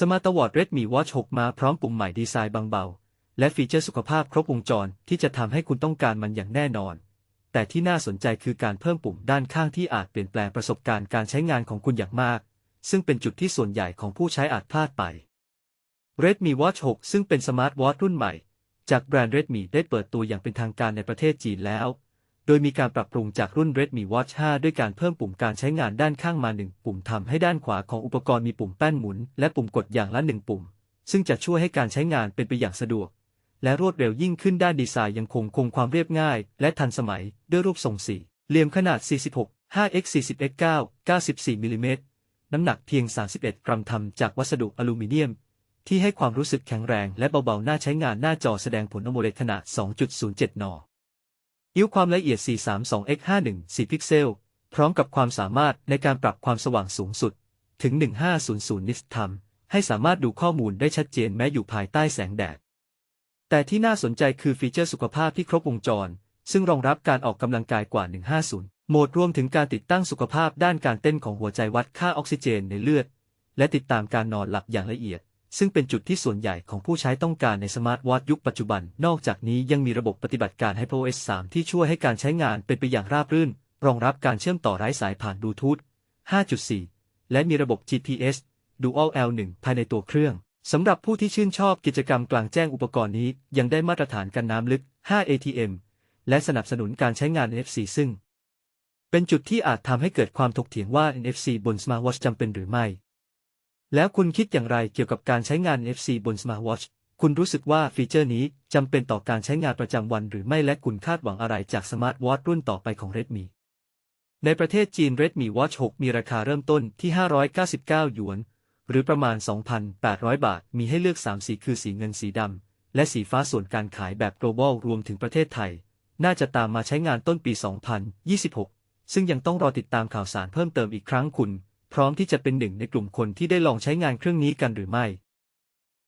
สมาร์ทวอร์ด Redmi Watch 6มาพร้อมปุ่มใหม่ดีไซน์บางเบา และฟีเจอร์สุขภาพครบวงจรที่จะทำให้คุณต้องการมันอย่างแน่นอน แต่ที่น่าสนใจคือการเพิ่มปุ่มด้านข้างที่อาจเปลี่ยนแปลงประสบการณ์การใช้งานของคุณอย่างมาก ซึ่งเป็นจุดที่ส่วนใหญ่ของผู้ใช้อาจพลาดไป Redmi Watch 6 ซึ่งเป็นสมาร์ทวอทรุ่นใหม่ จากแบรนด์ Redmi ได้เปิดตัวอย่างเป็นทางการในประเทศจีนแล้ว โดยมีการปรับปรุงจากรุ่น Redmi Watch 5 ด้วยการเพิ่มปุ่มการใช้งานด้านข้างมาหนึ่งปุ่มทำให้ด้านขวาของอุปกรณ์มีปุ่มแป้นหมุน และปุ่มกดอย่างละหนึ่งปุ่ม ซึ่งจะช่วยให้การใช้งานเป็นไปอย่างสะดวก และรวดเร็วยิ่งขึ้นด้านดีไซน์ยังคงคงความเรียบง่าย และทันสมัยด้วยรูปทรงสี่เหลี่ยมขนาด 46 5x 40x 9 94มิลลิเมตรน้ำหนักเพียง 31 กรัมทำจากวัสดุอลูมิเนียม ที่ให้ความรู้สึกแข็งแรงและเบาๆ น่าใช้งานหน้าจอแสดงผลอโมเลดขนาด 2.07 น อิ้วความละเอียด 432x514 พิกเซล พร้อมกับความสามารถในการปรับความสว่างสูงสุด ถึง 1500 นิตทำให้สามารถดูข้อมูลได้ชัดเจนแม้อยู่ภายใต้แสงแดด แต่ที่น่าสนใจคือฟีเจอร์สุขภาพที่ครบวงจร ซึ่งรองรับการออกกำลังกายกว่า 150 โหมดรวมถึงการติดตั้งสุขภาพด้านการเต้นของหัวใจวัดค่าออกซิเจนในเลือด และติดตามการนอนหลับอย่างละเอียด ซึ่งเป็นจุดที่ส่วนใหญ่ของผู้ใช้ต้องการในสมาร์ทวอทยุคปัจจุบัน นอกจากนี้ยังมีระบบปฏิบัติการ HyperOS 3 ที่ช่วยให้การใช้งานเป็นไปอย่างราบรื่น รองรับการเชื่อมต่อไร้สายผ่านบลูทูธ 5.4 และมีระบบ GPS Dual L1 ภายในตัวเครื่อง สำหรับผู้ที่ชื่นชอบกิจกรรมกลางแจ้งอุปกรณ์นี้ ยังได้มาตรฐานกันน้ำลึก 5 ATM และสนับสนุนการใช้งาน NFC ซึ่ง เป็นจุดที่อาจทำให้เกิดความถกเถียงว่า NFC บน Smartwatch จำเป็นหรือไม่ แล้วคุณคิดอย่างไรเกี่ยวกับการใช้งาน NFC บน Smartwatch คุณรู้สึกว่าฟีเจอร์นี้จำเป็นต่อการใช้งานประจำวันหรือไม่และคุณคาดหวังอะไรจาก Smartwatch รุ่นต่อไปของ Redmi ในประเทศจีน Redmi Watch 6 มีราคาเริ่มต้นที่ 599 หยวน หรือประมาณ 2,800 บาท มีให้เลือก 3 สีคือสีเงินสีดำ และสีฟ้าส่วนการขายแบบ global รวมถึงประเทศไทย น่าจะตามมาใช้งานต้นปี 2026 ซึ่งยังต้องรอติดตามข่าวสารเพิ่มเติมอีกครั้งคุณ ร้อมที่จะเป็นหนึ่งในกลุ่มคนที่ได้ลองใช้งานเครื่องนี้กันหรือไม่